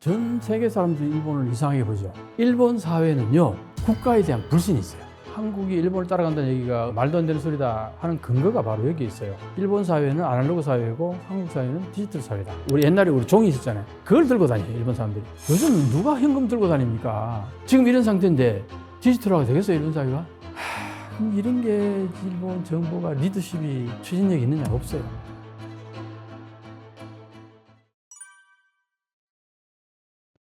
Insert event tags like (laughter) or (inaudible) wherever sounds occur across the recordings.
전 세계 사람들이 일본을 이상하게 보죠. 일본 사회는요, 국가에 대한 불신이 있어요. 한국이 일본을 따라간다는 얘기가 말도 안 되는 소리다 하는 근거가 바로 여기 있어요. 일본 사회는 아날로그 사회고 한국 사회는 디지털 사회다. 우리 옛날에 우리 종이 있었잖아요. 그걸 들고 다녀요, 일본 사람들이. 요즘 누가 현금 들고 다닙니까? 지금 이런 상태인데 디지털화가 되겠어요, 일본 사회가? 하, 이런 게 일본 정부가 리더십이 추진력이 있느냐? 없어요.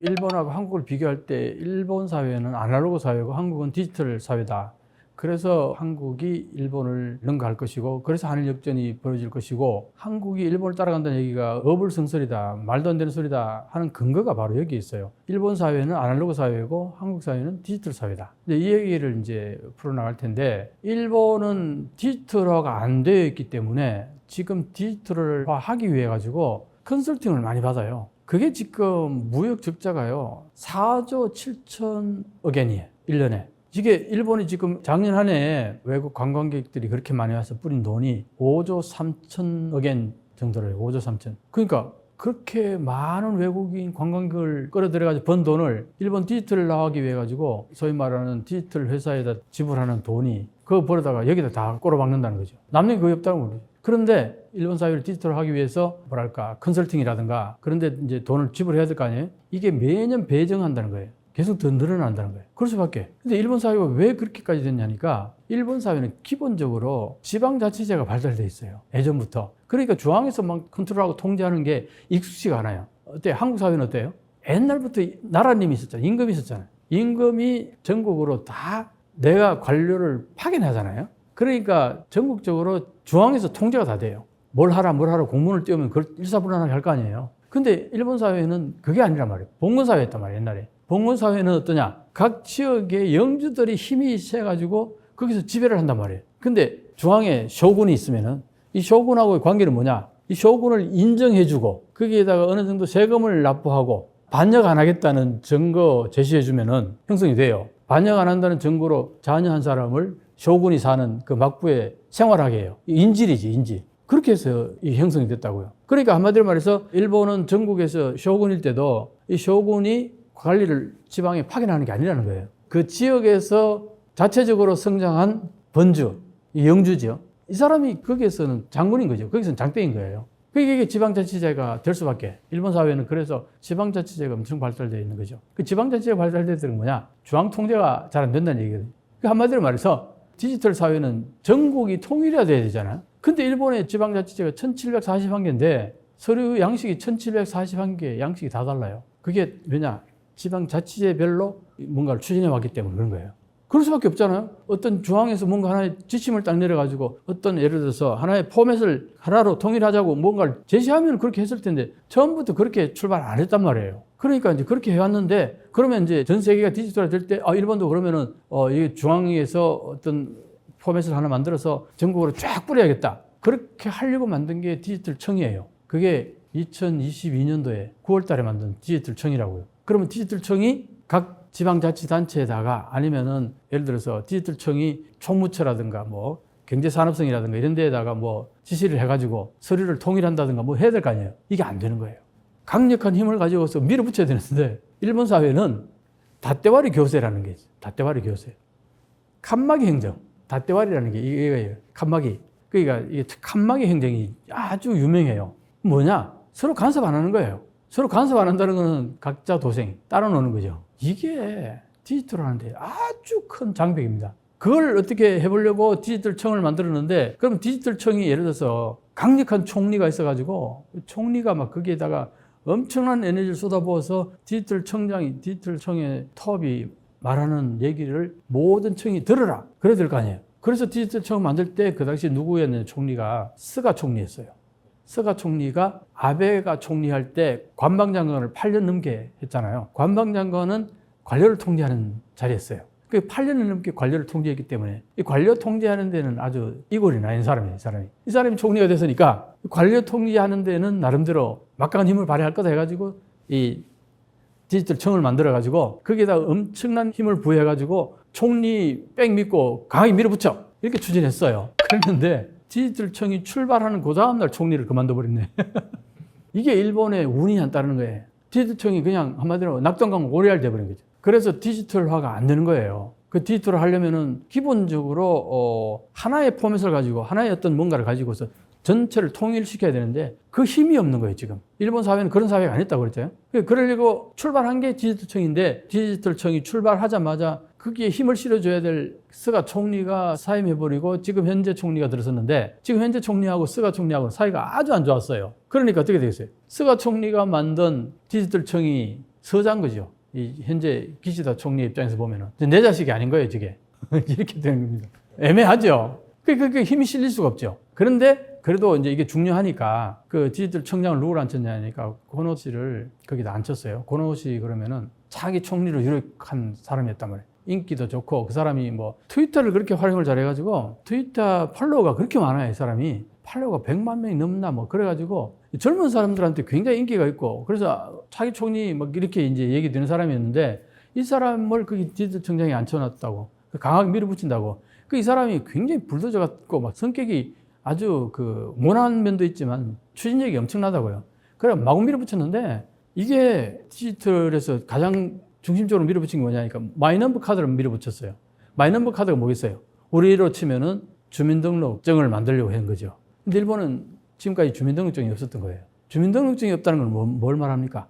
일본하고 한국을 비교할 때 일본 사회는 아날로그 사회고 한국은 디지털 사회다. 그래서 한국이 일본을 능가할 것이고 그래서 한일 역전이 벌어질 것이고 한국이 일본을 따라간다는 얘기가 어불성설이다 말도 안 되는 소리다 하는 근거가 바로 여기 있어요. 일본 사회는 아날로그 사회고 한국 사회는 디지털 사회다. 이제 이 얘기를 이제 풀어나갈 텐데 일본은 디지털화가 안 되어 있기 때문에 지금 디지털화 하기 위해 가지고 컨설팅을 많이 받아요. 그게 지금 무역 적자가요. 4조 7천억 엔이에요. 1년에. 이게 일본이 지금 작년 한해 외국 관광객들이 그렇게 많이 와서 뿌린 돈이 5조 3천억 엔 정도래요. 5조 3천. 그러니까 그렇게 많은 외국인 관광객을 끌어들여가지고 번 돈을 일본 디지털 나가기 위해 가지고 소위 말하는 디지털 회사에다 지불하는 돈이 그거 벌어다가 여기다 다 꼬라박는다는 거죠. 남는 게 거의 없다는 거죠. 그런데 일본 사회를 디지털하기 위해서 뭐랄까 컨설팅이라든가 그런데 이제 돈을 지불해야 될 거 아니에요? 이게 매년 배정한다는 거예요. 계속 더 늘어난다는 거예요. 그럴 수밖에. 근데 일본 사회가 왜 그렇게까지 됐냐니까 일본 사회는 기본적으로 지방자치제가 발달돼 있어요. 예전부터. 그러니까 중앙에서 막 컨트롤하고 통제하는 게 익숙지가 않아요. 어때? 한국 사회는 어때요? 옛날부터 나라님이 있었잖아요. 임금이 있었잖아요. 임금이 전국으로 다 내가 관료를 파견하잖아요. 그러니까 전국적으로 중앙에서 통제가 다 돼요. 뭘 하라 뭘 하라 공문을 띄우면 그걸 일사불란하게 할 거 아니에요. 근데 일본 사회는 그게 아니란 말이에요. 봉건 사회였단 말이에요, 옛날에. 봉건 사회는 어떠냐? 각 지역의 영주들이 힘이 세가지고 거기서 지배를 한단 말이에요. 근데 중앙에 쇼군이 있으면은 이 쇼군하고의 관계는 뭐냐? 이 쇼군을 인정해주고 거기에다가 어느 정도 세금을 납부하고 반역 안 하겠다는 증거 제시해주면은 형성이 돼요. 반역 안 한다는 증거로 자녀 한 사람을 쇼군이 사는 그 막부에 생활하게 해요. 인질이지, 인질. 그렇게 해서 이 형성이 됐다고요. 그러니까 한마디로 말해서 일본은 전국에서 쇼군일 때도 이 쇼군이 관리를 지방에 파견하는 게 아니라는 거예요. 그 지역에서 자체적으로 성장한 번주, 이 영주죠. 이 사람이 거기에서는 장군인 거죠. 거기서는 장대인 거예요. 그게 지방자치제가 될 수밖에. 일본 사회는 그래서 지방자치제가 엄청 발달되어 있는 거죠. 그 지방자치제가 발달되는 게 뭐냐? 중앙 통제가 잘 안 된다는 얘기거든요. 그 한마디로 말해서 디지털 사회는 전국이 통일해야 돼야 되잖아요. 근데 일본의 지방자치제가 1741개인데 서류 양식이 1741개 양식이 다 달라요. 그게 왜냐? 지방자치제별로 뭔가를 추진해 왔기 때문에 그런 거예요. 그럴 수밖에 없잖아요. 어떤 중앙에서 뭔가 하나의 지침을 딱 내려가지고 어떤 예를 들어서 하나의 포맷을 하나로 통일하자고 뭔가를 제시하면 그렇게 했을 텐데 처음부터 그렇게 출발 안 했단 말이에요. 그러니까 이제 그렇게 해왔는데 그러면 이제 전 세계가 디지털화 될 때 아, 일본도 그러면은 어, 이 중앙에서 어떤 포맷을 하나 만들어서 전국으로 쫙 뿌려야겠다. 그렇게 하려고 만든 게 디지털 청이에요. 그게 2022년도에 9월 달에 만든 디지털 청이라고요. 그러면 디지털 청이 각 지방자치단체에다가 아니면은 예를 들어서 디지털청이 총무처라든가 뭐 경제산업성이라든가 이런 데에다가 뭐 지시를 해가지고 서류를 통일한다든가 뭐 해야 될 거 아니에요. 이게 안 되는 거예요. 강력한 힘을 가지고서 밀어붙여야 되는데 일본 사회는 다떼와리 교세라는 게 있어요. 다떼와리 교세. 칸막이 행정. 다떼와리라는 게 이거예요. 칸막이. 그러니까 이게 칸막이 행정이 아주 유명해요. 뭐냐? 서로 간섭 안 하는 거예요. 서로 간섭 안 한다는 거는 각자 도생, 따로 노는 거죠. 이게 디지털 하는데 아주 큰 장벽입니다. 그걸 어떻게 해보려고 디지털청을 만들었는데, 그럼 디지털청이 예를 들어서 강력한 총리가 있어가지고, 총리가 막 거기에다가 엄청난 에너지를 쏟아부어서 디지털 청장이, 디지털 청의 톱이 말하는 얘기를 모든 청이 들어라. 그래야 될 거 아니에요. 그래서 디지털청 만들 때 그 당시 누구였냐면 총리가 스가 총리였어요. 스가 총리가 아베가 총리할 때 관방장관을 8년 넘게 했잖아요. 관방장관은 관료를 통제하는 자리였어요. 그 8년을 넘게 관료를 통제했기 때문에 이 관료 통제하는 데는 아주 이골이 나인 사람이에요, 이 사람이. 이 사람이 총리가 됐으니까 관료 통제하는 데는 나름대로 막강한 힘을 발휘할 거다 해가지고 이 디지털 청을 만들어가지고 거기에다 엄청난 힘을 부여해가지고 총리 백 믿고 강하게 밀어붙여. 이렇게 추진했어요. 그랬는데 디지털청이 출발하는 그 다음날 총리를 그만둬 버렸네. (laughs) 이게 일본의 운이 안 따르는 거예요. 디지털청이 그냥 한마디로 낙동강 오리알 돼버린 거죠. 그래서 디지털화가 안 되는 거예요. 그 디지털을 하려면은 기본적으로 어, 하나의 포맷을 가지고 하나의 어떤 뭔가를 가지고서 전체를 통일시켜야 되는데 그 힘이 없는 거예요 지금 일본 사회는 그런 사회가 아니었다고 그랬죠 그러려고 출발한 게 디지털청인데 디지털청이 출발하자마자 거기에 힘을 실어줘야 될 스가 총리가 사임해버리고 지금 현재 총리가 들어섰는데 지금 현재 총리하고 스가 총리하고 사이가 아주 안 좋았어요. 그러니까 어떻게 되겠어요? 스가 총리가 만든 디지털청이 서장 거죠. 이 현재 기시다 총리 입장에서 보면은. 내 자식이 아닌 거예요 저게. (laughs) 이렇게 되는 겁니다. 애매하죠. 그, 그, 그 힘이 실릴 수가 없죠. 그런데 그래도 이제 이게 중요하니까 그 디지털 청장을 누구를 앉혔냐니까 고노 씨를 거기다 앉혔어요. 고노 씨 그러면은 자기 총리로 유력한 사람이었단 말이에요. 인기도 좋고 그 사람이 뭐 트위터를 그렇게 활용을 잘해가지고 트위터 팔로워가 그렇게 많아요. 이 사람이 팔로워가 100만 명이 넘나 뭐 그래가지고 젊은 사람들한테 굉장히 인기가 있고 그래서 자기 총리 막 이렇게 이제 얘기 되는 사람이었는데 이 사람을 거기 디지털 청장에 앉혀놨다고 강하게 밀어붙인다고 그 이 사람이 굉장히 불도저 같고 막 성격이 아주 그 모난 면도 있지만 추진력이 엄청나다고요. 그래 마구 밀어붙였는데 이게 디지털에서 가장 중심적으로 밀어붙인 게 뭐냐니까 마이넘버 카드를 밀어붙였어요. 마이넘버 카드가 뭐겠어요? 우리로 치면은 주민등록증을 만들려고 한 거죠. 근데 일본은 지금까지 주민등록증이 없었던 거예요. 주민등록증이 없다는 건 뭐, 뭘 말합니까?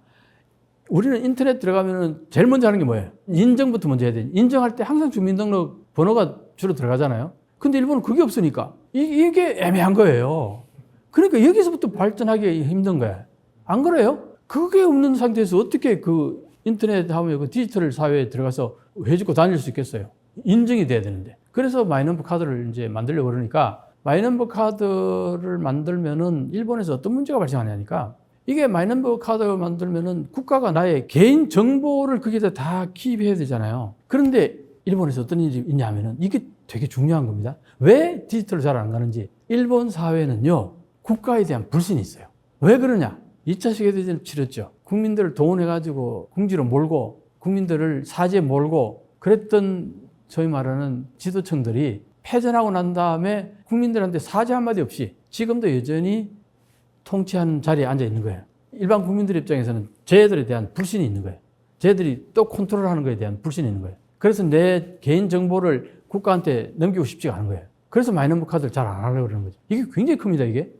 우리는 인터넷 들어가면은 제일 먼저 하는 게 뭐예요? 인정부터 먼저 해야 돼. 인정할 때 항상 주민등록 번호가 주로 들어가잖아요. 근데 일본은 그게 없으니까 이, 게 애매한 거예요. 그러니까 여기서부터 발전하기 힘든 거야. 안 그래요? 그게 없는 상태에서 어떻게 그 인터넷 하면 그 디지털 사회에 들어가서 해주고 다닐 수 있겠어요? 인증이 돼야 되는데. 그래서 마이넘버 카드를 이제 만들려고 그러니까 마이넘버 카드를 만들면은 일본에서 어떤 문제가 발생하냐니까 이게 마이넘버 카드를 만들면은 국가가 나의 개인 정보를 거기다 다 기입해야 되잖아요. 그런데 일본에서 어떤 일이 있냐면은 이게 되게 중요한 겁니다. 왜 디지털로 잘안 가는지 일본 사회는요 국가에 대한 불신이 있어요. 왜 그러냐? 2차 세계대전을 치렀죠. 국민들을 동원해가지고 궁지로 몰고 국민들을 사지에 몰고 그랬던 저희 말하는 지도층들이 패전하고 난 다음에 국민들한테 사죄 한마디 없이 지금도 여전히 통치하는 자리에 앉아 있는 거예요. 일반 국민들 입장에서는 쟤들에 대한 불신이 있는 거예요. 쟤들이 또 컨트롤하는 것에 대한 불신이 있는 거예요. 그래서 내 개인 정보를 국가한테 넘기고 싶지가 않은 거예요. 그래서 마이너버 카드를 잘 안 하려고 그러는 거죠. 이게 굉장히 큽니다, 이게.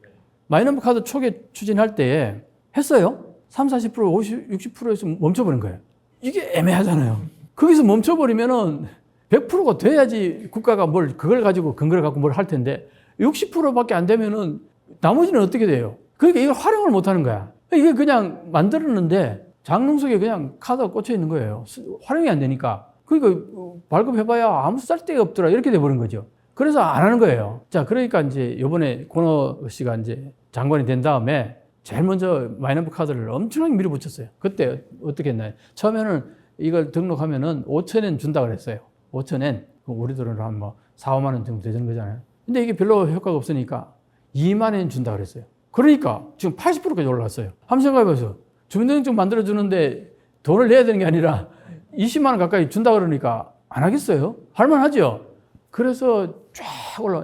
마이너버 카드 초기에 추진할 때 했어요. 3, 40%, 50, 60%에서 멈춰버린 거예요. 이게 애매하잖아요. 거기서 멈춰버리면은 100%가 돼야지 국가가 뭘, 그걸 가지고 근거를 갖고 뭘 할 텐데 60%밖에 안 되면은 나머지는 어떻게 돼요? 그러니까 이걸 활용을 못 하는 거야. 이게 그냥 만들었는데 장롱 속에 그냥 카드가 꽂혀 있는 거예요. 활용이 안 되니까. 그러니까 발급해봐야 아무 쓸데가 없더라 이렇게 돼버린 거죠. 그래서 안 하는 거예요. 자, 그러니까 이제 요번에 고노 씨가 이제 장관이 된 다음에 제일 먼저 마이너버 카드를 엄청나게 밀어붙였어요. 그때 어떻게 했나요? 처음에는 이걸 등록하면은 5천엔 준다 그랬어요. 5천엔. 우리 돈으로 한뭐 4, 5만 원 정도 되는 거잖아요. 근데 이게 별로 효과가 없으니까 2만 원 준다 그랬어요. 그러니까 지금 80%까지 올라갔어요. 한번 생각해보세요. 주민등록증 만들어주는데 돈을 내야 되는 게 아니라 20만 원 가까이 준다 그러니까 안 하겠어요? 할만하죠? 그래서 쫙 올라,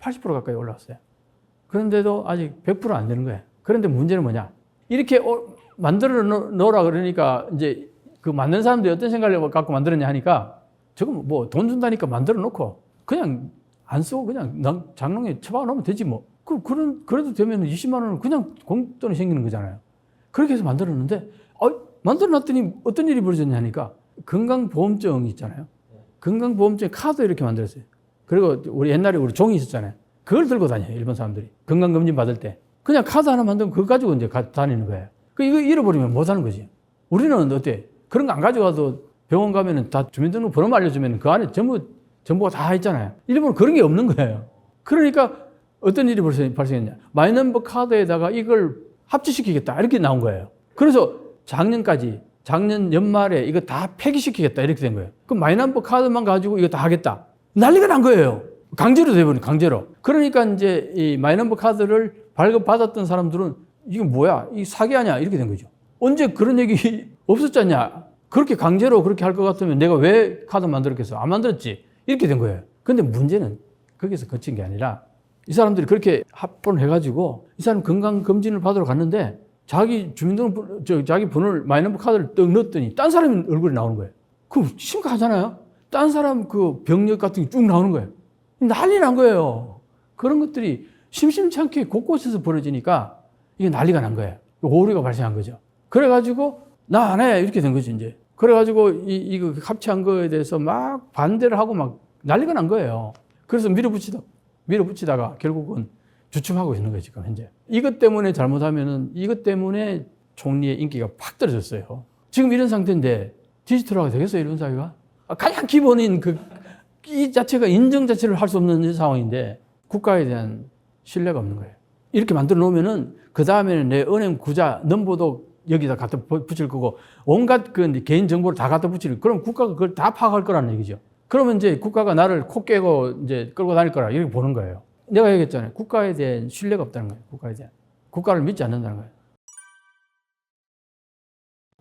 80% 가까이 올라왔어요. 그런데도 아직 100%안 되는 거예요. 그런데 문제는 뭐냐? 이렇게 어, 만들어 놓으라 그러니까 이제 그 만든 사람들이 어떤 생각을 갖고 만들었냐 하니까 저거 뭐 돈 준다니까 만들어 놓고 그냥 안 쓰고 그냥 장롱에 처박아 놓으면 되지 뭐. 그, 그런, 그래도 되면 20만 원은 그냥 공돈이 생기는 거잖아요. 그렇게 해서 만들어 놨는데, 어, 만들어 놨더니 어떤 일이 벌어졌냐 하니까 건강보험증 있잖아요. 건강보험증 카드 이렇게 만들었어요. 그리고 우리 옛날에 우리 종이 있었잖아요. 그걸 들고 다녀요, 일본 사람들이. 건강검진 받을 때. 그냥 카드 하나 만들면 그거 가지고 이제 다니는 거예요. 그 이거 잃어버리면 못 하는 거지. 우리는 어때? 그런 거 안 가져가도 병원 가면은 다 주민등록 번호 알려주면 그 안에 전부 정보가 다 있잖아요. 일본은 그런 게 없는 거예요. 그러니까 어떤 일이 발생했냐. 마이넘버 카드에다가 이걸 합치시키겠다. 이렇게 나온 거예요. 그래서 작년까지 작년 연말에 이거 다 폐기시키겠다 이렇게 된 거예요. 그럼 마이넘버 카드만 가지고 이거 다 하겠다. 난리가 난 거예요. 강제로 돼버린 강제로. 그러니까 이제 이 마이넘버 카드를 발급받았던 사람들은 이거 뭐야? 이 사기 아니야? 이렇게 된 거죠. 언제 그런 얘기 (laughs) 없었잖냐? 그렇게 강제로 그렇게 할 것 같으면 내가 왜 카드 만들었겠어? 안 만들었지? 이렇게 된 거예요. 근데 문제는 거기서 거친 게 아니라 이 사람들이 그렇게 합본을 해가지고 이 사람 건강검진을 받으러 갔는데 자기 주민등록, 저, 자기 번호를, 마이너버 카드를 떡 넣었더니 딴 사람 얼굴이 나오는 거예요. 그럼 심각하잖아요? 딴 사람 그 병력 같은 게 쭉 나오는 거예요. 난리 난 거예요. 그런 것들이 심심치 않게 곳곳에서 벌어지니까 이게 난리가 난 거예요. 오류가 발생한 거죠. 그래가지고 나 안 해. 이렇게 된 거죠, 이제. 그래가지고 이, 이거 합치한 거에 대해서 막 반대를 하고 막 난리가 난 거예요. 그래서 밀어붙이다, 밀어붙이다가 결국은 주춤하고 있는 거예요, 지금 현재. 이것 때문에 잘못하면은 이것 때문에 총리의 인기가 팍 떨어졌어요. 지금 이런 상태인데 디지털화가 되겠어요, 이런 사회가? 아, 가장 기본인 그, 이 자체가 인정 자체를 할 수 없는 상황인데 국가에 대한 신뢰가 없는 거예요. 이렇게 만들어 놓으면은 그 다음에는 내 은행 구자 넘버도 여기다 갖다 부- 붙일 거고 온갖 그 개인 정보를 다 갖다 붙일 그럼 국가가 그걸 다 파악할 거라는 얘기죠. 그러면 이제 국가가 나를 코 깨고 이제 끌고 다닐 거라 이렇게 보는 거예요. 내가 얘기했잖아요. 국가에 대한 신뢰가 없다는 거예요. 국가에 대한. 국가를 믿지 않는다는 거예요.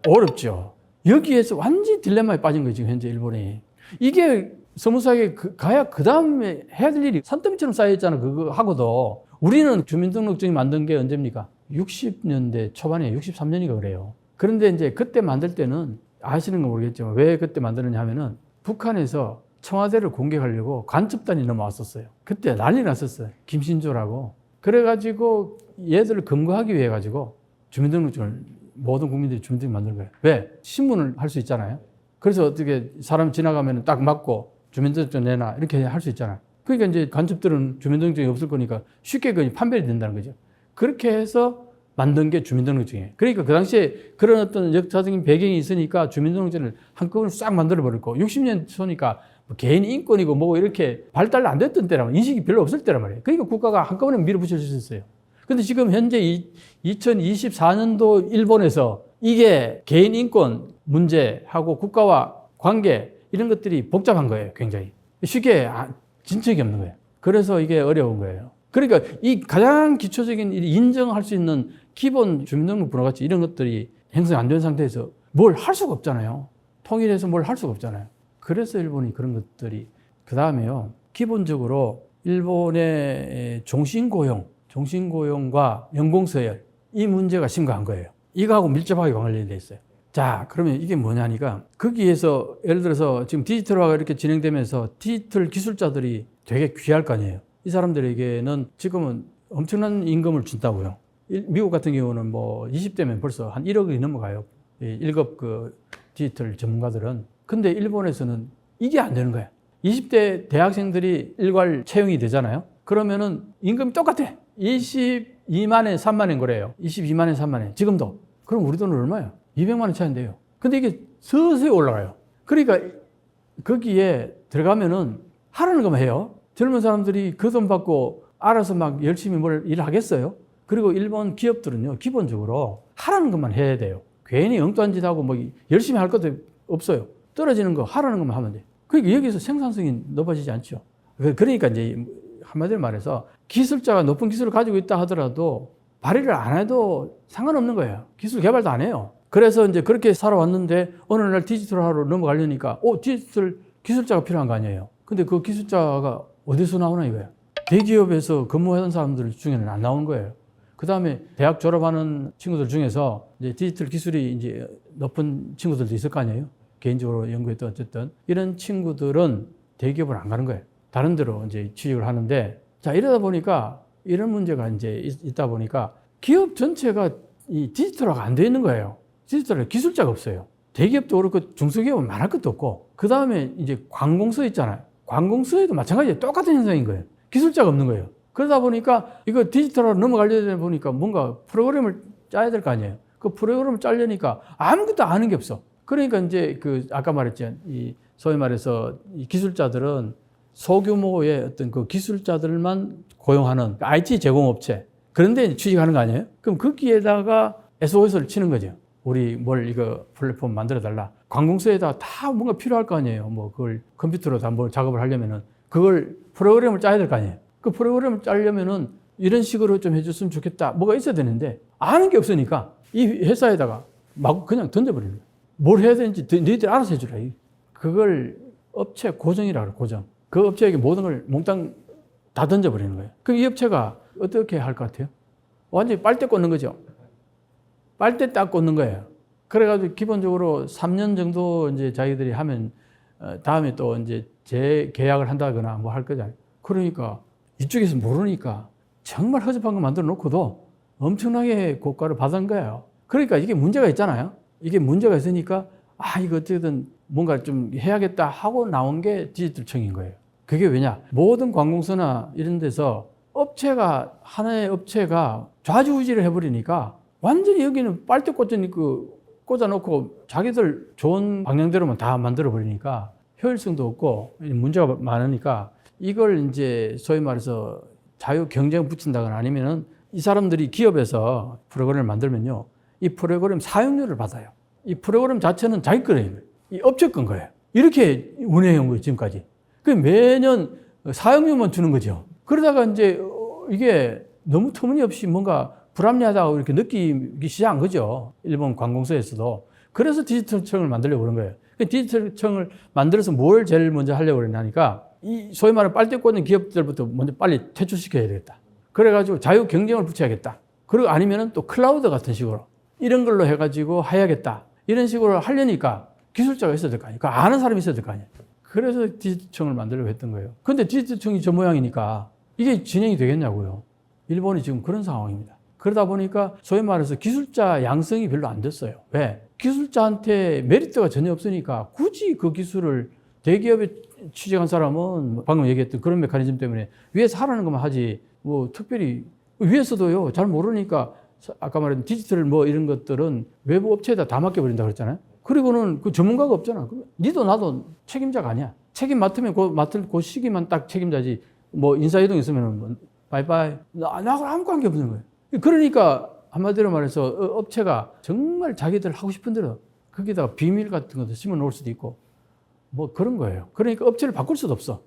어렵죠. 여기에서 완전히 딜레마에 빠진 거예요. 지금 현재 일본이. 이게 서무사에 그- 가야 그 다음에 해야 될 일이 산더미처럼 쌓여있잖아. 그거 하고도. 우리는 주민등록증이 만든 게 언제입니까? 60년대 초반에 63년이가 그래요. 그런데 이제 그때 만들 때는 아시는 건 모르겠지만 왜 그때 만드느냐 하면은 북한에서 청와대를 공격하려고 간첩단이 넘어왔었어요. 그때 난리 났었어요. 김신조라고. 그래가지고 얘들을 검거하기 위해 가지고 주민등록증을 모든 국민들이 주민등록 만든 거예요. 왜? 신문을 할 수 있잖아요. 그래서 어떻게 사람 지나가면 딱 맞고 주민등록증 내놔 이렇게 할 수 있잖아요. 그러니까 이제 간첩들은 주민등록증이 없을 거니까 쉽게 그 판별이 된다는 거죠. 그렇게 해서 만든 게 주민등록증이에요. 그러니까 그 당시에 그런 어떤 역사적인 배경이 있으니까 주민등록증을 한꺼번에 싹 만들어 버렸고 60년 초니까 뭐 개인 인권이고 뭐고 이렇게 발달 안 됐던 말이에요. 인식이 별로 없을 때란 말이에요. 그러니까 국가가 한꺼번에 밀어붙일 수 있었어요. 근데 지금 현재 이 2024년도 일본에서 이게 개인 인권 문제하고 국가와 관계 이런 것들이 복잡한 거예요. 굉장히. 쉽게 아- 진척이 없는 거예요. 그래서 이게 어려운 거예요. 그러니까 이 가장 기초적인 이 인정할 수 있는 기본 주민등록 번호 같이 이런 것들이 형성 안된 상태에서 뭘 할 수가 없잖아요. 통일해서 뭘 할 수가 없잖아요. 그래서 일본이 그런 것들이 그 다음에요. 기본적으로 일본의 종신고용, 종신고용과 연공서열 이 문제가 심각한 거예요. 이거하고 밀접하게 관련돼 있어요. 자, 그러면 이게 뭐냐니까 거기에서 예를 들어서 지금 디지털화가 이렇게 진행되면서 디지털 기술자들이 되게 귀할 거 아니에요. 이 사람들에게는 지금은 엄청난 임금을 준다고요. 일- 미국 같은 경우는 뭐 20대면 벌써 한 1억이 넘어가요. 이 1급 그 디지털 전문가들은. 근데 일본에서는 이게 안 되는 거예요. 20대 대학생들이 일괄 채용이 되잖아요. 그러면은 임금이 똑같아. 22만엔 3만엔 그래요. 22만엔 3만엔. 지금도. 그럼 우리 돈은 얼마예요? 200만 원 차인데요. 근데 이게 서서히 올라가요. 그러니까 거기에 들어가면은 하라는 것만 해요. 젊은 사람들이 그 돈 받고 알아서 막 열심히 뭘 일을 하겠어요? 그리고 일본 기업들은요, 기본적으로 하라는 것만 해야 돼요. 괜히 엉뚱한 짓 하고 뭐 열심히 할 것도 없어요. 떨어지는 거 하라는 것만 하면 돼요. 그러니까 여기서 생산성이 높아지지 않죠. 그- 그러니까 이제 한마디로 말해서 기술자가 높은 기술을 가지고 있다 하더라도 발휘를 안 해도 상관없는 거예요. 기술 개발도 안 해요. 그래서 이제 그렇게 살아왔는데 어느 날 디지털화로 넘어가려니까 오 디지털 기술자가 필요한 거 아니에요. 근데 그 기술자가 어디서 나오나 이거예요. 대기업에서 근무하는 사람들 중에는 안 나오는 거예요. 그 다음에 대학 졸업하는 친구들 중에서 이제 디지털 기술이 이제 높은 친구들도 있을 거 아니에요. 개인적으로 연구했던 어쨌든 이런 친구들은 대기업을 안 가는 거예요. 다른 데로 이제 취직을 하는데 자 이러다 보니까 이런 문제가 이제 있- 있다 보니까 기업 전체가 이 디지털화가 안 돼 있는 거예요. 디지털 기술자가 없어요. 대기업도 그렇고 중소기업은 말할 것도 없고 그 다음에 이제 관공서 있잖아요. 관공서에도 마찬가지예요. 똑같은 현상인 거예요. 기술자가 없는 거예요. 그러다 보니까 이거 디지털화로 넘어가려다 보니까 뭔가 프로그램을 짜야 될 거 아니에요. 그 프로그램을 짜려니까 아무것도 아는 게 없어. 그러니까 이제 그 아까 말했죠. 이 소위 말해서 이 기술자들은 소규모의 어떤 그 기술자들만 고용하는 IT 제공업체 그런데 취직하는 거 아니에요? 그럼 거기에다가 SOS를 치는 거죠. 우리 뭘 이거 플랫폼 만들어 달라. 관공서에다 다 뭔가 필요할 거 아니에요. 뭐 그걸 컴퓨터로 다 뭘 작업을 하려면은 그걸 프로그램을 짜야 될 거 아니에요. 그 프로그램을 짜려면은 이런 식으로 좀 해줬으면 좋겠다. 뭐가 있어야 되는데 아는 게 없으니까 이 회사에다가 막 그냥 던져버리는 거예요. 뭘 해야 되는지 너- 너희들 알아서 해주라. 그걸 업체 고정이라 그래, 고정. 그 업체에게 모든 걸 몽땅 다 던져버리는 거예요. 그럼 이 업체가 어떻게 할 것 같아요? 완전히 빨대 꽂는 거죠. 빨대 딱 꽂는 거예요. 그래가지고 기본적으로 3년 정도 이제 자기들이 하면 어, 다음에 또 이제 재계약을 한다거나 뭐 할 거잖아요. 그러니까 이쪽에서 모르니까 정말 허접한 거 만들어 놓고도 엄청나게 고가를 받은 거예요. 그러니까 이게 문제가 있잖아요. 이게 문제가 있으니까 아, 이거 어쨌든 뭔가 좀 해야겠다 하고 나온 게 디지털청인 거예요. 그게 왜냐? 모든 관공서나 이런 데서 업체가, 하나의 업체가 좌지우지를 해버리니까 완전히 여기는 빨대 꽂더니 그 꽂아놓고 자기들 좋은 방향대로만 다 만들어 버리니까 효율성도 없고 문제가 많으니까 이걸 이제 소위 말해서 자유 경쟁 붙인다거나 아니면은 이 사람들이 기업에서 프로그램을 만들면요. 이 프로그램 사용료를 받아요. 이 프로그램 자체는 자기 거예요. 이 업체 건 거예요. 이렇게 운영해 온 거예요, 지금까지. 그 매년 사용료만 주는 거죠. 그러다가 이제 어, 이게 너무 터무니없이 뭔가 불합리하다고 이렇게 느끼기 시작한 거죠. 일본 관공서에서도. 그래서 디지털청을 만들려고 그런 거예요. 그 디지털청을 만들어서 뭘 제일 먼저 하려고 그러냐니까 이 소위 말하는 빨대 꽂는 기업들부터 먼저 빨리 퇴출시켜야 되겠다. 그래가지고 자유 경쟁을 붙여야겠다. 그리고 아니면은 또 클라우드 같은 식으로 이런 걸로 해가지고 해야겠다. 이런 식으로 하려니까 기술자가 있어야 될 거 아니에요. 그 아는 사람이 있어야 될 거 아니에요. 그래서 디지털청을 만들려고 했던 거예요. 근데 디지털청이 저 모양이니까 이게 진행이 되겠냐고요. 일본이 지금 그런 상황입니다. 그러다 보니까 소위 말해서 기술자 양성이 별로 안 됐어요. 왜? 기술자한테 메리트가 전혀 없으니까 굳이 그 기술을 대기업에 취직한 사람은 방금 얘기했던 그런 메커니즘 때문에 위에서 하라는 것만 하지 뭐 특별히 위에서도요 잘 모르니까 아까 말했던 디지털 뭐 이런 것들은 외부 업체에다 다 맡겨버린다 그랬잖아요. 그리고는 그 전문가가 없잖아. 니도 나도 책임자가 아니야. 책임 맡으면 그 맡을 그 시기만 딱 책임자지. 뭐 인사이동 있으면 뭐 바이바이. 나, 나하고 아무 관계 없는 거예요. 그러니까 한마디로 말해서 어, 업체가 정말 자기들 하고 싶은 대로 거기다가 비밀 같은 것도 심어 놓을 수도 있고 뭐 그런 거예요. 그러니까 업체를 바꿀 수도 없어.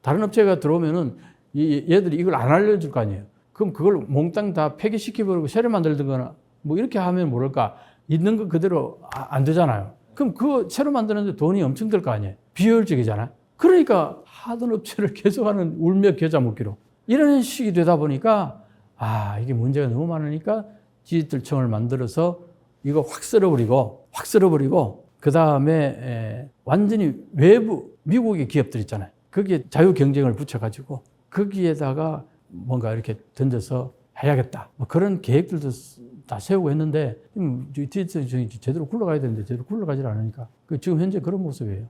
다른 업체가 들어오면은 이- 얘들이 이걸 안 알려줄 거 아니에요. 그럼 그걸 몽땅 다 폐기시켜버리고 새로 만들든거나 뭐 이렇게 하면 모를까. 있는 거 그대로 아- 안 되잖아요. 그럼 그거 새로 만드는데 돈이 엄청 들 거 아니에요. 비효율적이잖아. 그러니까 하던 업체를 (laughs) 계속하는 울며 겨자 먹기로. 이런 식이 되다 보니까 아, 이게 문제가 너무 많으니까 디지털청을 만들어서 이거 확 쓸어버리고, 확 쓸어버리고, 그 다음에 완전히 외부, 미국의 기업들 있잖아요. 거기에 자유 경쟁을 붙여가지고, 거기에다가 뭔가 이렇게 던져서 해야겠다. 뭐 그런 계획들도 다 세우고 했는데, 음, 디지털청이 제대로 굴러가야 되는데 제대로 굴러가질 않으니까. 그 지금 현재 그런 모습이에요.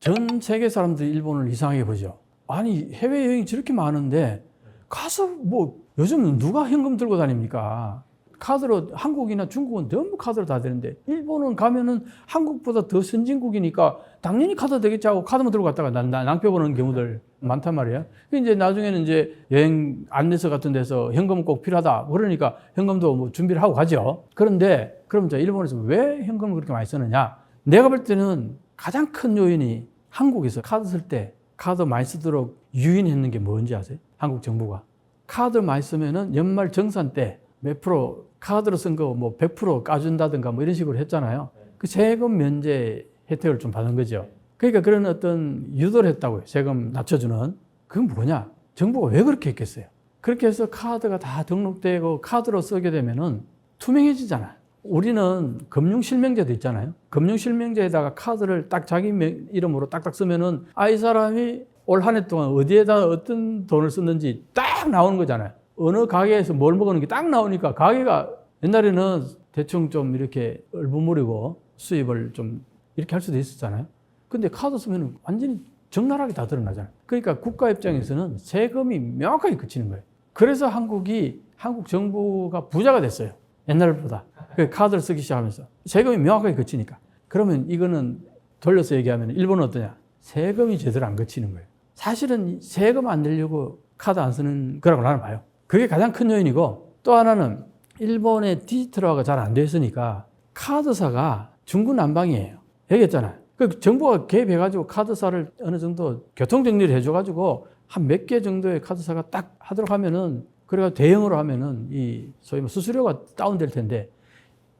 전 세계 사람들이 일본을 이상하게 보죠. 아니 해외여행이 저렇게 많은데 가서 뭐 요즘은 누가 현금 들고 다닙니까? 카드로 한국이나 중국은 전부 카드로 다 되는데 일본은 가면은 한국보다 더 선진국이니까 당연히 카드 되겠지 하고 카드만 들고 갔다가 난, 난 낭패 보는 경우들 많단 말이에요. 그 이제 나중에는 이제 여행 안내서 같은 데서 현금은 꼭 필요하다. 그러니까 현금도 뭐 준비를 하고 가죠. 그런데 그럼 자 일본에서 왜 현금을 그렇게 많이 쓰느냐? 내가 볼 때는 가장 큰 요인이 한국에서 카드 쓸 때 카드 많이 쓰도록 유인했는 게 뭔지 아세요? 한국 정부가. 카드 많이 쓰면은 연말 정산 때 몇 프로 카드로 쓴 거 뭐 100% 까준다든가 뭐 이런 식으로 했잖아요. 그 세금 면제 혜택을 좀 받은 거죠. 그러니까 그런 어떤 유도를 했다고요. 세금 낮춰주는. 그건 뭐냐? 정부가 왜 그렇게 했겠어요? 그렇게 해서 카드가 다 등록되고 카드로 쓰게 되면은 투명해지잖아. 우리는 금융실명제도 있잖아요. 금융실명제에다가 카드를 딱 자기 명- 이름으로 딱딱 쓰면은 아, 이 사람이 올 한 해 동안 어디에다 어떤 돈을 썼는지 딱 나오는 거잖아요. 어느 가게에서 뭘 먹었는 게 딱 나오니까 가게가 옛날에는 대충 좀 이렇게 얼버무리고 수입을 좀 이렇게 할 수도 있었잖아요. 근데 카드 쓰면 완전히 적나라하게 다 드러나잖아요. 그러니까 국가 입장에서는 세금이 명확하게 그치는 거예요. 그래서 한국이 한국 정부가 부자가 됐어요. 옛날보다. 그 카드를 쓰기 시작하면서. 세금이 명확하게 그치니까. 그러면 이거는 돌려서 얘기하면 일본은 어떠냐? 세금이 제대로 안 그치는 거예요. 사실은 세금 안 내려고 카드 안 쓰는 거라고 나는 봐요. 그게 가장 큰 요인이고 또 하나는 일본의 디지털화가 잘 안 돼 있으니까 카드사가 중구난방이에요. 얘기했잖아요. 그 정부가 개입해가지고 카드사를 어느 정도 교통정리를 해줘가지고 한 몇 개 정도의 카드사가 딱 하도록 하면은 그래가 대형으로 하면은 이 소위 뭐 수수료가 다운될 텐데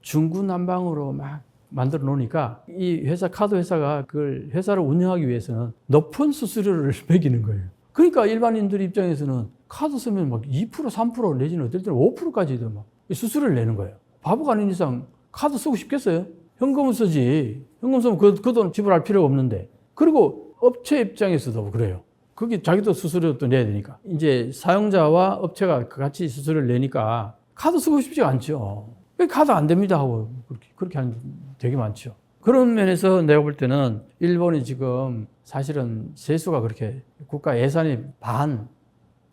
중구난방으로 막 만들어 놓으니까 이 회사 카드 회사가 그걸 회사를 운영하기 위해서는 높은 수수료를 (laughs) 매기는 거예요. 그러니까 일반인들 입장에서는 카드 쓰면 막 2% 3% 내지는 어떨 때는 5%까지도 막 수수료를 내는 거예요. 바보가 아닌 이상 카드 쓰고 싶겠어요? 현금을 쓰지. 현금 쓰면 그, 그돈 지불할 필요가 없는데. 그리고 업체 입장에서도 그래요. 그게 자기도 수수료도 내야 되니까. 이제 사용자와 업체가 같이 수수료를 내니까 카드 쓰고 싶지가 않죠. 왜 카드 안 됩니다 하고 그렇게, 그렇게 하는 되게 많죠. 그런 면에서 내가 볼 때는 일본이 지금 사실은 세수가 그렇게 국가 예산이 반,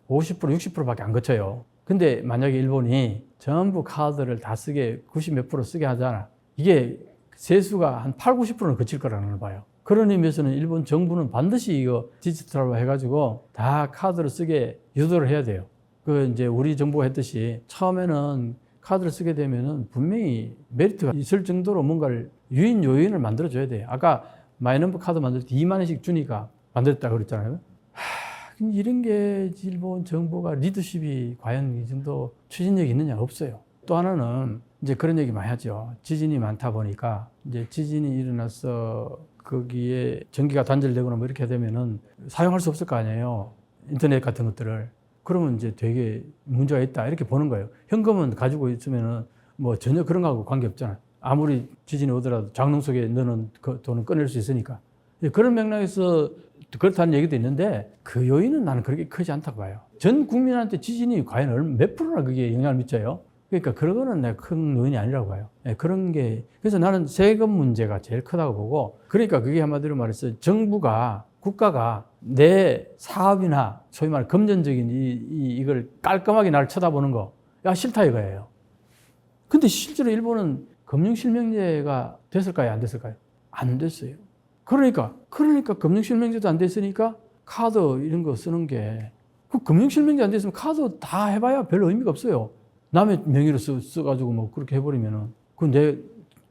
50% 60%밖에 안 거쳐요. 근데 만약에 일본이 전부 카드를 다 쓰게 90 몇 프로 쓰게 하잖아. 이게 세수가 한 8, 90%는 그칠 거라는 걸 봐요. 그런 의미에서는 일본 정부는 반드시 이거 디지털화 해가지고 다 카드를 쓰게 유도를 해야 돼요. 그 이제 우리 정부가 했듯이 처음에는 카드를 쓰게 되면은 분명히 메리트가 있을 정도로 뭔가를 유인 요인을 만들어 줘야 돼요. 아까 마이너버 카드 만들 때 2만 원씩 주니까 만들었다 그랬잖아요. 하, 이런 게 일본 정부가 리더십이 과연 이 정도 추진력이 있느냐 없어요. 또 하나는 이제 그런 얘기 많이 하죠. 지진이 많다 보니까 이제 지진이 일어나서 거기에 전기가 단절되거나 뭐 이렇게 되면은 사용할 수 없을 거 아니에요. 인터넷 같은 것들을. 그러면 이제 되게 문제가 있다. 이렇게 보는 거예요. 현금은 가지고 있으면은 뭐 전혀 그런 거하고 관계 없잖아요. 아무리 지진이 오더라도 장롱 속에 넣는 그 돈은 꺼낼 수 있으니까. 예, 그런 맥락에서 그렇다는 얘기도 있는데 그 요인은 나는 그렇게 크지 않다고 봐요. 전 국민한테 지진이 과연 몇 프로나 그게 영향을 미쳐요? 그러니까 그거는 내가 큰 요인이 아니라고 봐요. 예, 그런 게 그래서 나는 세금 문제가 제일 크다고 보고 그러니까 그게 한마디로 말해서 정부가 국가가 내 사업이나 소위 말해 금전적인 이, 이 이 걸 깔끔하게 나를 쳐다보는 거, 야 싫다 이거예요. 근데 실제로 일본은 금융 실명제가 됐을까요? 안 됐을까요? 안 됐어요. 그러니까 그러니까 금융 실명제도 안 됐으니까 카드 이런 거 쓰는 게 그 금융 실명제 안 됐으면 카드 다 해봐야 별 의미가 없어요. 남의 명의로 써, 써가지고 뭐 그렇게 해버리면은 그 내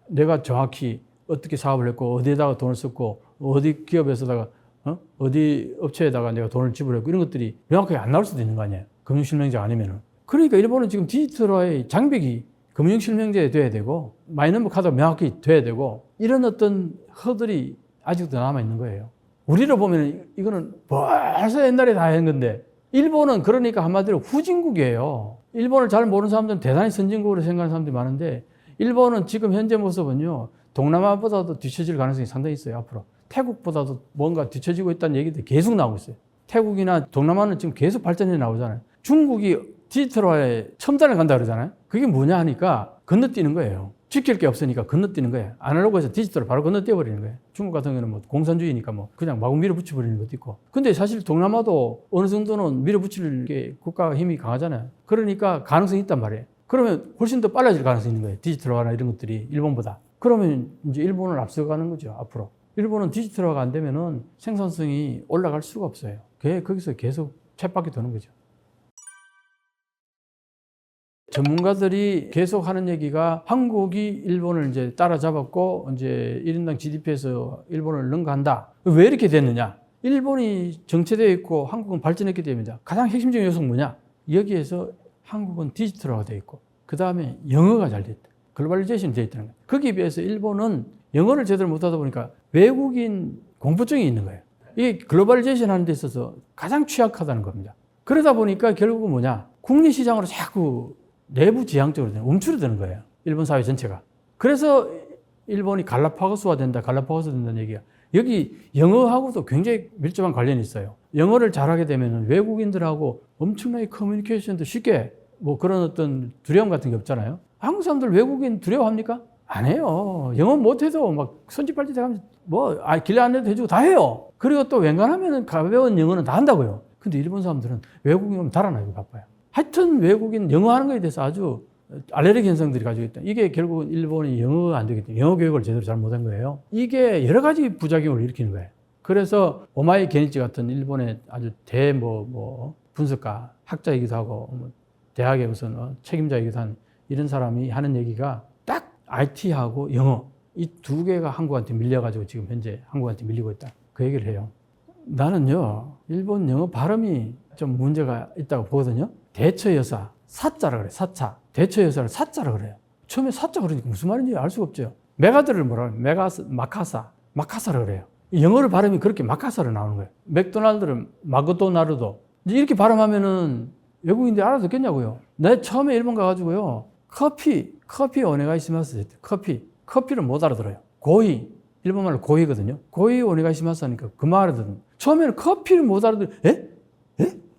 내가 정확히 어떻게 사업을 했고 어디에다가 돈을 썼고 어디 기업에서다가 어? 어디 업체에다가 내가 돈을 지불했고 이런 것들이 명확하게 안 나올 수도 있는 거 아니에요. 금융실명제 아니면은. 그러니까 일본은 지금 디지털화의 장벽이 금융실명제에 돼야 되고 마이너버 카드가 명확히 돼야 되고 이런 어떤 허들이 아직도 남아 있는 거예요. 우리로 보면 이거는 벌써 옛날에 다 한 건데 일본은 그러니까 한마디로 후진국이에요. 일본을 잘 모르는 사람들은 대단히 선진국으로 생각하는 사람들이 많은데 일본은 지금 현재 모습은요 동남아보다도 뒤처질 가능성이 상당히 있어요 앞으로. 태국보다도 뭔가 뒤처지고 있다는 얘기들이 계속 나오고 있어요. 태국이나 동남아는 지금 계속 발전해 나오잖아요. 중국이 디지털화에 첨단을 간다 그러잖아요. 그게 뭐냐 하니까 건너뛰는 거예요 지킬 게 없으니까 건너뛰는 거예요 아날로그에서 디지털을 바로 건너뛰어 버리는 거예요 중국 같은 경우는 뭐 공산주의니까 뭐 그냥 마구 밀어붙여 버리는 것도 있고 근데 사실 동남아도 어느 정도는 밀어붙일 게 국가가 힘이 강하잖아요 그러니까 가능성이 있단 말이에요 그러면 훨씬 더 빨라질 가능성이 있는 거예요. 디지털화나 이런 것들이 일본보다. 그러면 이제 일본을 앞서가는 거죠. 앞으로. 일본은 디지털화가 안 되면은 생산성이 올라갈 수가 없어요. 그게 거기서 계속 쳇바퀴 도는 거죠. 전문가들이 계속 하는 얘기가 한국이 일본을 이제 따라잡았고 이제 1인당 GDP에서 일본을 능가한다. 왜 이렇게 됐느냐? 일본이 정체되어 있고 한국은 발전했기 때문이다. 가장 핵심적인 요소는 뭐냐? 여기에서 한국은 디지털화가 되어 있고 그 다음에 영어가 잘 됐다. 글로벌리제이션이 되어 있다는 거예요. 거기에 비해서 일본은 영어를 제대로 못하다 보니까 외국인 공포증이 있는 거예요. 이게 글로벌리제이션 하는 데 있어서 가장 취약하다는 겁니다. 그러다 보니까 결국은 뭐냐? 국내 시장으로 자꾸 내부 지향적으로 되는, 움츠러드는 거예요. 일본 사회 전체가. 그래서 일본이 갈라파고스화 된다, 갈라파고스 된다는 얘기가 여기 영어하고도 굉장히 밀접한 관련이 있어요. 영어를 잘하게 되면 외국인들하고 엄청나게 커뮤니케이션도 쉽게 뭐 그런 어떤 두려움 같은 게 없잖아요. 한국 사람들 외국인 두려워합니까? 안 해요. 영어 못해도 막 손짓발짓 하면 뭐, 아, 길 안내도 해주고 다 해요. 그리고 또 웬간하면 가벼운 영어는 다 한다고요. 근데 일본 사람들은 외국인 오면 달아나기 바빠요. 하여튼 외국인 영어 하는 거에 대해서 아주 알레르기 현상들이 가지고 있다. 이게 결국은 일본이 영어가 안 때문에 영어 교육을 제대로 잘 못한 거예요. 이게 여러 가지 부작용을 일으키는 거예요. 그래서 오마이 게니치 같은 일본의 아주 대뭐 뭐 분석가 학자이기도 하고 뭐 대학의 무슨 어, 책임자이기도 한 이런 사람이 하는 얘기가 딱 IT하고 영어 이 두 개가 한국한테 밀려가지고 지금 현재 한국한테 밀리고 있다. 그 얘기를 해요. 나는요 일본 영어 발음이 좀 문제가 있다고 보거든요. 대처 여사 사자라 그래 사자 대처 여사를 사자라 그래요. 처음에 사자 그러니까 무슨 말인지 알 수가 없죠. 메가드를 뭐라 그래 메가스 마카사 마카사라 그래요. 영어를 발음이 그렇게 마카사로 나오는 거예요. 맥도날드는 마그도나르도. 이렇게 발음하면은 외국인들이 알아듣겠냐고요. 내 처음에 일본 가가지고요. 커피, 커피 오네가 있으면서 커피. 커피를 못 알아들어요. 고이. 일본말로 고이거든요. 고이 오네가 있으면서 하니까 그만 알아듣는. 처음에는 커피를 못 알아들, 에?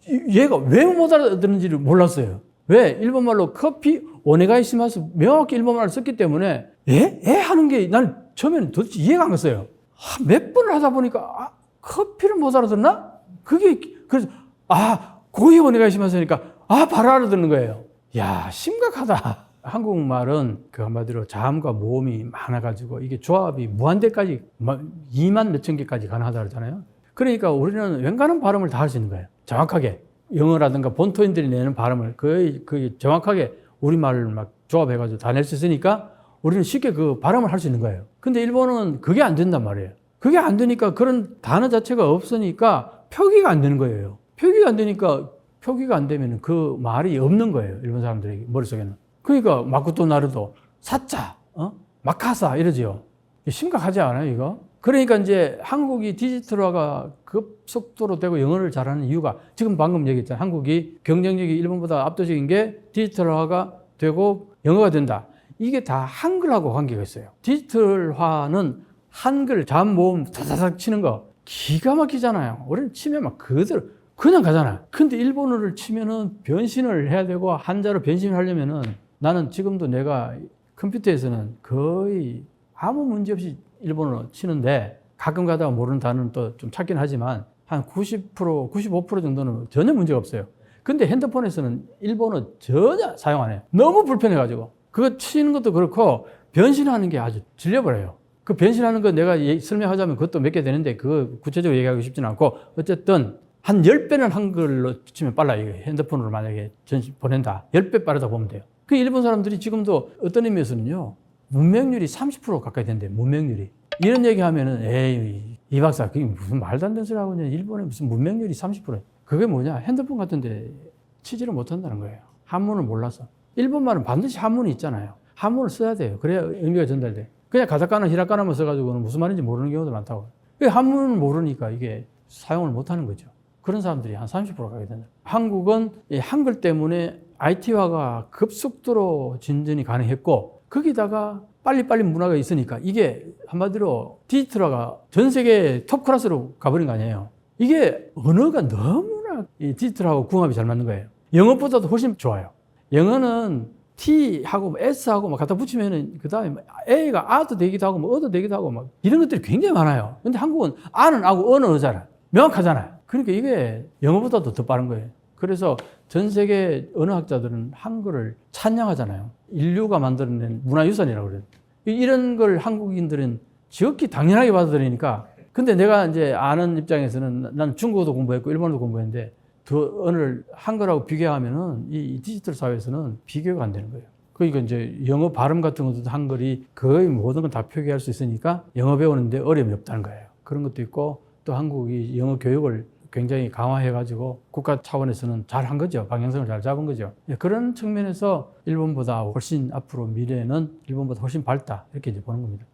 에? 이- 얘가 왜 못 알아듣는지를 몰랐어요. 왜? 일본말로 커피 오네가 있으면서 명확히 일본말을 썼기 때문에 에? 에? 하는 게 난 처음에는 도대체 이해가 안 갔어요. 아, 몇 번을 하다 보니까 아, 커피를 못 알아듣나? 그게 그래서 아 고이 오네가 있으면서 하니까 아 바로 알아듣는 거예요. 야 심각하다. (laughs) 한국말은 그 한마디로 자음과 모음이 많아가지고 이게 조합이 무한대까지 2만 몇천 개까지 가능하다 그러잖아요. 그러니까 우리는 웬간한 발음을 다 할 수 있는 거예요. 정확하게 영어라든가 본토인들이 내는 발음을 거의 거의 정확하게 우리말을 막 조합해가지고 다 낼 수 있으니까 우리는 쉽게 그 발음을 할 수 있는 거예요. 근데 일본은 그게 안 된단 말이에요. 그게 안 되니까 그런 단어 자체가 없으니까 표기가 안 되는 거예요. 표기가 안 되니까 표기가 안 되면 그 말이 없는 거예요. 일본 사람들에게 머릿속에는. 그러니까 마쿠토 나르도 사자, 어? 마카사 이러지요. 심각하지 않아요, 이거? 그러니까 이제 한국이 디지털화가 급속도로 되고 영어를 잘하는 이유가 지금 방금 얘기했잖아요. 한국이 경쟁력이 일본보다 압도적인 게 디지털화가 되고 영어가 된다. 이게 다 한글하고 관계가 있어요. 디지털화는 한글 잠 모음 다다닥 치는 거 기가 막히잖아요. 우리는 치면 막 그대로 그냥 가잖아요. 근데 일본어를 치면은 변신을 해야 되고 한자로 변신을 하려면은 나는 지금도 내가 컴퓨터에서는 거의 아무 문제 없이 일본어 치는데 가끔 가다가 모르는 단어는 또 좀 찾긴 하지만 한 90%, 95% 정도는 전혀 문제가 없어요. 근데 핸드폰에서는 일본어 전혀 사용 안 해요. 너무 불편해가지고. 그거 치는 것도 그렇고 변신하는 게 아주 질려버려요. 그 변신하는 거 내가 예- 설명하자면 그것도 몇 개 되는데 그 구체적으로 얘기하고 싶지는 않고 어쨌든 한 10배는 한글로 치면 빨라요. 핸드폰으로 만약에 전시 보낸다. 10배 빠르다 보면 돼요. 그 일본 사람들이 지금도 어떤 의미에서는요. 문명률이 30% 가까이 된대요. 문명률이. 이런 얘기 하면은 에이 이 박사 그게 무슨 말도 안 되는 소리 하고 있냐. 일본에 무슨 문명률이 30%. 그게 뭐냐. 핸드폰 같은데 치지를 못한다는 거예요. 한문을 몰라서. 일본말은 반드시 한문이 있잖아요. 한문을 써야 돼요. 그래야 의미가 전달돼. 그냥 가타카나 히라카나만 써가지고는 무슨 말인지 모르는 경우도 많다고. 그 한문을 모르니까 이게 사용을 못하는 거죠. 그런 사람들이 한 30% 가게 된다. 한국은 이 한글 때문에 IT화가 급속도로 진전이 가능했고 거기다가 빨리빨리 문화가 있으니까 이게 한마디로 디지털화가 전 세계 톱 클래스로 가버린 거 아니에요. 이게 언어가 너무나 이 디지털하고 궁합이 잘 맞는 거예요. 영어보다도 훨씬 좋아요. 영어는 T하고 뭐 S하고 막 갖다 붙이면은 그 다음에 A가 아도 되기도 하고 뭐 어도 되기도 하고 막 이런 것들이 굉장히 많아요. 근데 한국은 아는 아고 어는 어잖아. 명확하잖아요. 그러니까 이게 영어보다도 더 빠른 거예요. 그래서 전 세계 언어학자들은 한글을 찬양하잖아요. 인류가 만들어낸 문화유산이라고 그래요. 이- 이런 걸 한국인들은 지극히 당연하게 받아들이니까 근데 내가 이제 아는 입장에서는 난 중국어도 공부했고 일본어도 공부했는데 두 언어를 한글하고 비교하면은 이 디지털 사회에서는 비교가 안 되는 거예요. 그러니까 이제 영어 발음 같은 것도 한글이 거의 모든 걸 다 표기할 수 있으니까 영어 배우는데 어려움이 없다는 거예요. 그런 것도 있고 또 한국이 영어 교육을 굉장히 강화해가지고 국가 차원에서는 잘 한 거죠. 방향성을 잘 잡은 거죠. 예, 그런 측면에서 일본보다 훨씬 앞으로 미래는 일본보다 훨씬 밝다. 이렇게 이제 보는 겁니다.